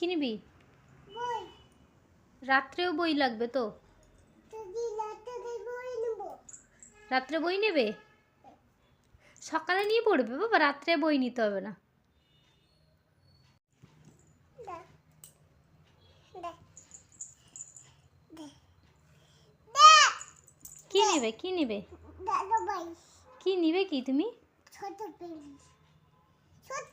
কি নিবি? বই রাত্রেও বই লাগবে তো? রাত্রে বই নেবে? সকালে নিয়ে পড়বে বাবা রাত্রে বই নিতে হবে না। কি নেবে কি নেবে? কি নিবে কি তুমি? ছোট ছোট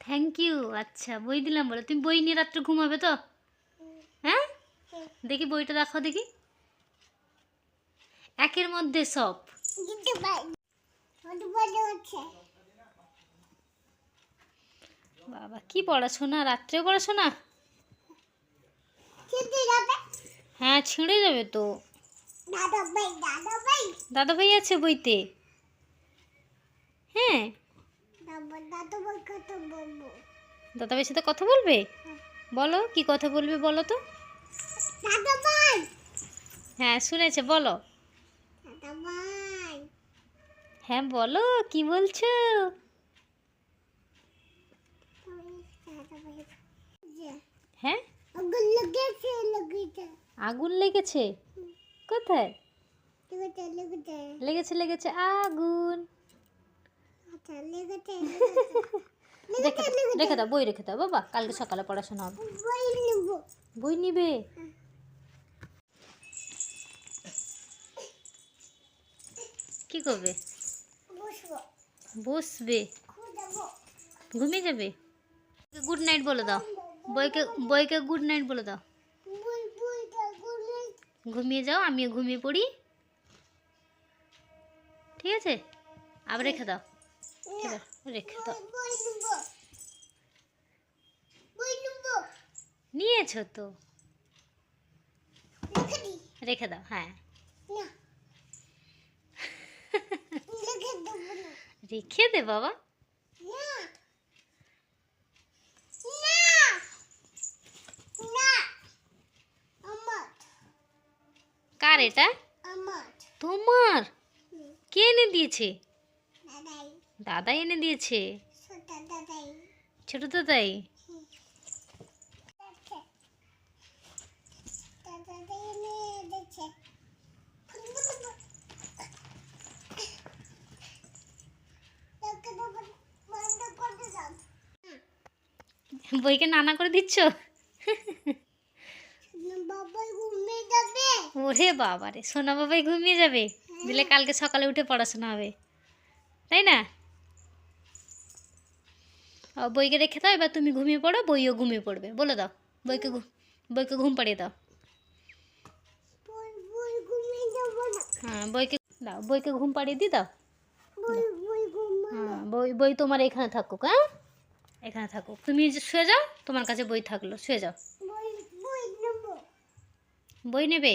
থ্যাংক ইউ আচ্ছা বই দিলাম বলো। তুমি বই নিয়ে রাত্রে ঘুমাবে তো? হ্যাঁ? দেখি বইটা দেখাও দেখি। একের মধ্যে সব। বাবা কি পড়াশোনা? রাত্রেও পড়াশোনা? হ্যাঁ ছিঁড়ে যাবে তো। দাদা ভাই আছে বইতে? হ্যাঁ। দাদা ভাইয়ের সাথে কথা বলবে? বলো কি কথা বলবে বলো তো? হ্যাঁ শুনেছে বলো। হ্যাঁ বলো কি বলছো? হ্যাঁ? আগুন লেগেছে লেগেছে। আগুন লেগেছে? কোথায়? লেগেছে লেগেছে। আগুন। আচ্ছা রেখে দাও বই রেখে দাও বাবা। কালকে সকালে পড়াশোনা হবে। বই নিবে। কি করবে? বসবো। ঘুমিয়ে যাবে? গুড নাইট বলে দাও। বইকে বইকে গুড নাইট বলে দাও। ঘুমিয়ে যাও আমিও ঘুমিয়ে পড়ি। ঠিক আছে? আবার রেখে দাও। এবার রেখে দাও। নিয়েছো তো? রেখে দাও হ্যাঁ। রেখে দে বাবা না না না আমার কার এটা? তোমার? কে এনে দিয়েছে? দাদাই। দাদা এনে দিয়েছে? ছোট দাদাই। বইকে নানা করে দিচ্ছ? ওরে বাবা রে সোনা বাবাই ঘুমিয়ে যাবে? দিলে কালকে সকালে উঠে পড়াশোনা হবে। তাই না? বইকে রেখে দাও এবার তুমি ঘুমিয়ে পড়ো বইও ঘুমিয়ে পড়বে। বলে দাও বইকে বইকে ঘুম পাড়িয়ে দাও। হ্যাঁ বইকে দাও বইকে ঘুম পাড়িয়ে দি দাও। হ্যাঁ বই বই তোমার এখানে থাকুক হ্যাঁ? এখানে থাকুক। তুমি শুয়ে যাও তোমার কাছে বই থাকল শুয়ে যাও। বই নেবে?